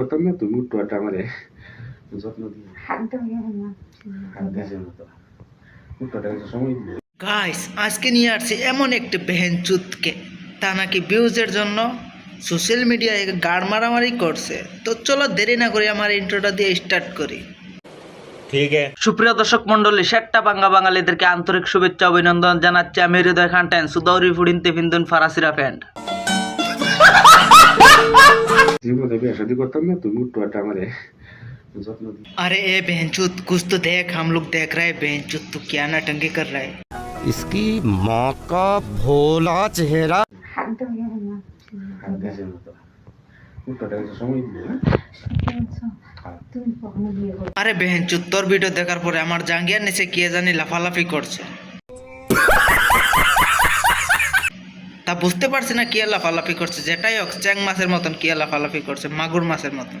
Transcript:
করতাম না তুমি উঠোয়াটা আমারে। যত্ন দিও গাইস আজকে নিয়ে আসছি এমন একটি বেহেনচুতকে তা নাকি ভিউজের জন্য সোশ্যাল মিডিয়ায় গাড় মারামারি করছে। তো চলো দেরি না করে আমার ইন্ট্রোটা দিয়ে স্টার্ট করি। ঠিক সুপ্রিয় দর্শক মন্ডলী শেট্টা বাঙ্গা বাঙালিদেরকে আন্তরিক শুভেচ্ছা অভিনন্দন জানাচ্ছি। আমি হৃদয় খান টেন সুদৌরি ফুডিনতে তেফিন্দুন ফারাসিরা ফ্যান্ড। জীবনে বিয়ে শাদি করতাম না তুমি উঠোটা আমারে যত্ন দিয়ে अरे ए बहनचूत कुछ तो देख हम लोग देख रहे हैं बहनचूत तू क्या नाटंकी कर रहा है इसकी माँ का भोला चेहरा হাত ধরে না হাত গাছের মতো উঠোটা একটু সময় দিলে তুমি কখনো বিয়ে করো আরে বেহেনচুত তোর ভিডিও দেখার পরে আমার জাঙ্গিয়ার নিচে কে জানি লাফালাফি করছে তা বুঝতে পারছি না কে লাফালাফি করছে। যেটাই হোক, চ্যাং মাছের মতন কে ফালাফি করছে, মাগুর মাছের মতন।